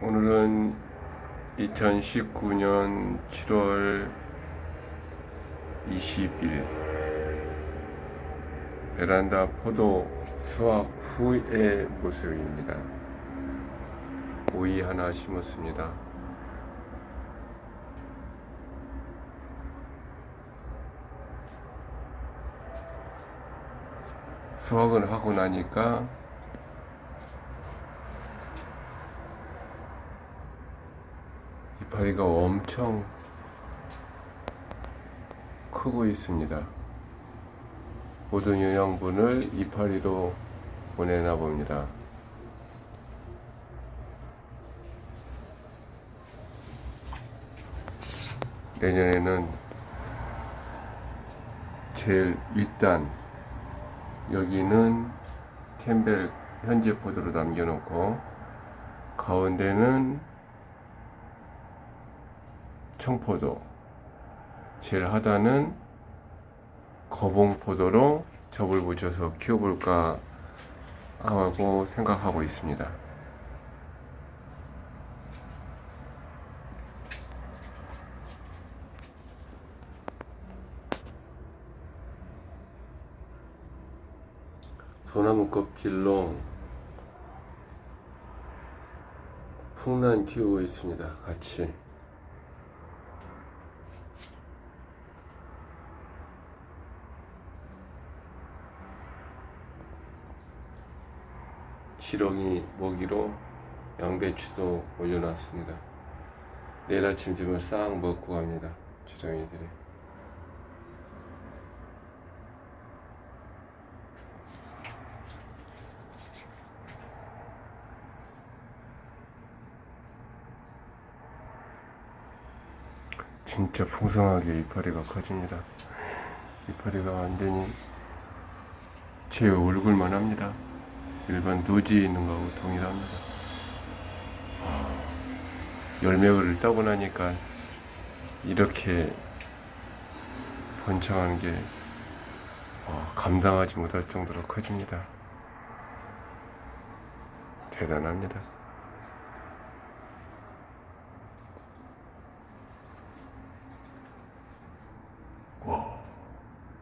오늘은 2019년 7월 20일 베란다 포도 수확 후의 모습입니다. 오이 하나 심었습니다. 수확을 하고 나니까 이파리가 엄청 크고 있습니다. 모든 영양분을 이파리로 보내나 봅니다. 내년에는 제일 윗단 여기는 캠벨 현재 포도로 남겨놓고 가운데는 청포도 제일 하단은 거봉포도로 접을 붙여서 키워볼까 하고 생각하고 있습니다. 소나무 껍질로 풍란 키우고 있습니다. 같이. 지렁이 먹이로 양배추도 올려놨습니다. 내일 아침쯤은 싹 먹고 갑니다. 지렁이들이. 진짜 풍성하게 이파리가 커집니다. 이파리가 완전히 제 얼굴만 합니다. 일반 노지에 있는 거하고 동일합니다. 아, 열매를 따고 나니까 이렇게 번창하는 게 아, 감당하지 못할 정도로 커집니다. 대단합니다.